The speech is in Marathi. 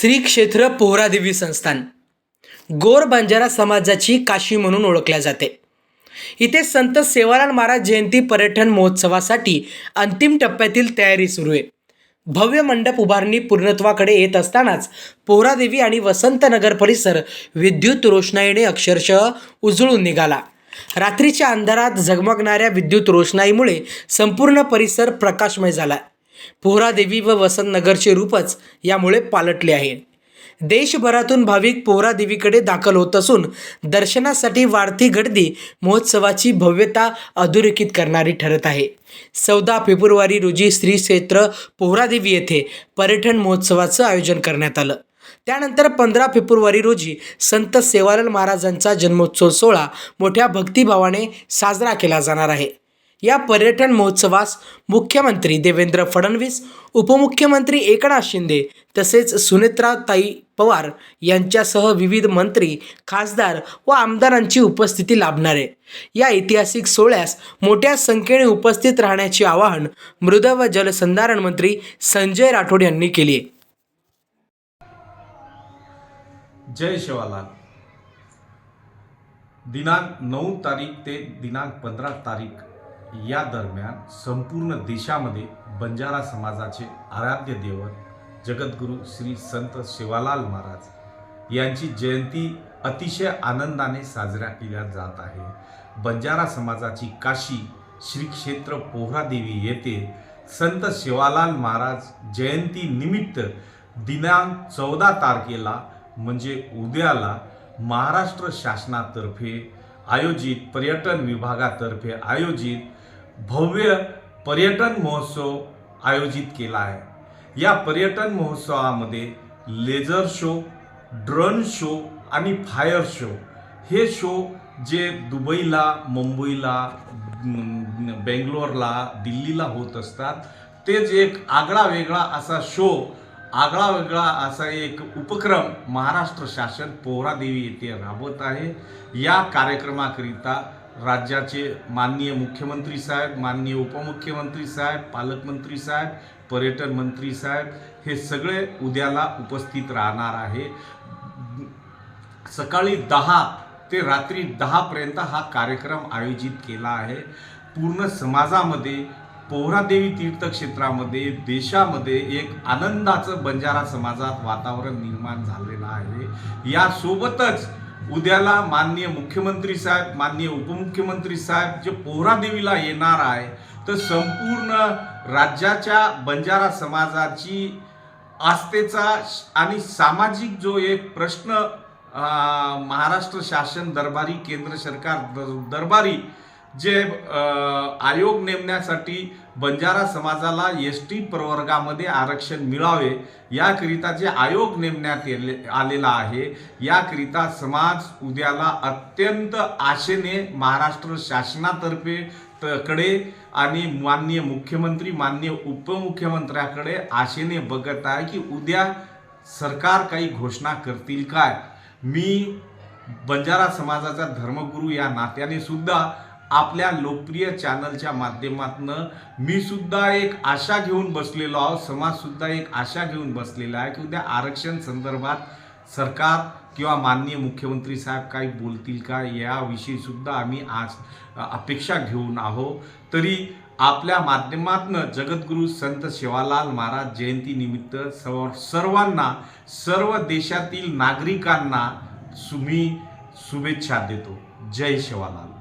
श्री क्षेत्र पोहरादेवी संस्थान. गोर बंजारा समाजाची काशी म्हणून ओळखल्या जाते. इथे संत सेवालाल महाराज जयंती पर्यटन महोत्सवासाठी अंतिम टप्प्यातील तयारी सुरू आहे. भव्य मंडप उभारणी पूर्णत्वाकडे येत असतानाच पोहरादेवी आणि वसंतनगर परिसर विद्युत रोषणाईने अक्षरशः उजळून निघाला. रात्रीच्या अंधारात झगमगणाऱ्या विद्युत रोषणाईमुळे संपूर्ण परिसर प्रकाशमय झाला. पोहरादेवी व वसंतनगरचे रूपच यामुळे पालटले आहे. देशभरातून भाविक पोहरादेवीकडे दाखल होत असून दर्शनासाठी वाढती गर्दी महोत्सवाची भव्यता अधोरेखित करणारी ठरत आहे. चौदा फेब्रुवारी रोजी श्री क्षेत्र पोहरादेवी येथे पर्यटन महोत्सवाचं आयोजन करण्यात आलं. त्यानंतर पंधरा फेब्रुवारी रोजी संत सेवालाल महाराजांचा जन्मोत्सव सोहळा मोठ्या भक्तिभावाने साजरा केला जाणार आहे. या पर्यटन महोत्सवास मुख्यमंत्री देवेंद्र फडणवीस उपमुख्यमंत्री एकनाथ शिंदे तसेच सुनेत्राताई पवार यांच्यासह विविध मंत्री खासदार व आमदारांची उपस्थिती लाभणार. आहे या ऐतिहासिक सोहळ्यास मोठ्या संख्येने उपस्थित राहण्याचे आवाहन मृद व जलसंधारण मंत्री संजय राठोड यांनी केले. आहे जय शिवाला दिनांक नऊ तारीख ते दिनांक पंधरा तारीख या दरम्यान संपूर्ण देशामध्ये बंजारा समाजाचे आराध्य देवत जगद्गुरू श्री संत शिवालाल महाराज यांची जयंती अतिशय आनंदाने साजऱ्या केल्या जात आहे. बंजारा समाजाची काशी श्री क्षेत्र पोहरादेवी येथे संत शिवालाल महाराज जयंती निमित्त दिनांक चौदा तारखेला म्हणजे उद्याला महाराष्ट्र शासनातर्फे आयोजित पर्यटन विभागातर्फे आयोजित भव्य पर्यटन महोत्सव आयोजित केला आहे. या पर्यटन महोत्सवामध्ये लेझर शो ड्रोन शो आणि फायर शो हे शो जे दुबईला मुंबईला बेंगलोरला दिल्लीला होत असतात तेच एक आगळा वेगळा असा शो आगळा वेगळा असा एक उपक्रम महाराष्ट्र शासन पोहरादेवी येथे राबवत आहे. या कार्यक्रमाकरिता राज्याचे माननीय मुख्यमंत्री साहेब माननीय उपमुख्यमंत्री साहेब पालकमंत्री साहेब पर्यटन मंत्री साहेब हे सगळे उद्याला उपस्थित राहणार आहे. सकाळी दहा ते रात्री दहापर्यंत हा कार्यक्रम आयोजित केला आहे. पूर्ण समाजामध्ये पोहरादेवी तीर्थक्षेत्रामध्ये देशामध्ये एक आनंदाचं बंजारा समाजात वातावरण निर्माण झालेलं आहे. यासोबतच उद्याला माननीय मुख्यमंत्री साहेब माननीय उपमुख्यमंत्री साहेब जे पोहरादेवीला येणार आहे तर संपूर्ण राज्याच्या बंजारा समाजाची आस्थेचा आणि सामाजिक जो एक प्रश्न महाराष्ट्र शासन दरबारी केंद्र सरकार दर- दरबारी जे आयोग नेमण्यासाठी बंजारा समाजाला एस टी प्रवर्गामध्ये आरक्षण मिळावे याकरिता जे आयोग नेमण्यात येले आलेला आहे याकरिता समाज उद्याला अत्यंत आशेने महाराष्ट्र शासनातर्फे कडे आणि माननीय मुख्यमंत्री माननीय उपमुख्यमंत्र्याकडे आशेने बघत आहे की उद्या सरकार काही घोषणा करतील काय. मी बंजारा समाजाचा धर्मगुरू या नात्याने सुद्धा आपल्या लोकप्रिय चॅनलच्या माध्यमातून मी सुद्धा एक आशा घेऊन बसलेलो आहोत समाज सुद्धा एक आशा घेऊन बसलेला आहे की उद्या आरक्षण संदर्भात सरकार किंवा माननीय मुख्यमंत्री साहेब काही बोलतील का याविषयी सुद्धा आम्ही आज अपेक्षा घेऊन आहो तरी आपल्या माध्यमातनं जगद्गुरू संत शिवालाल महाराज जयंतीनिमित्त सर्व सर्वांना सर्व देशातील नागरिकांना सुमी शुभेच्छा देतो. जय शिवालाल.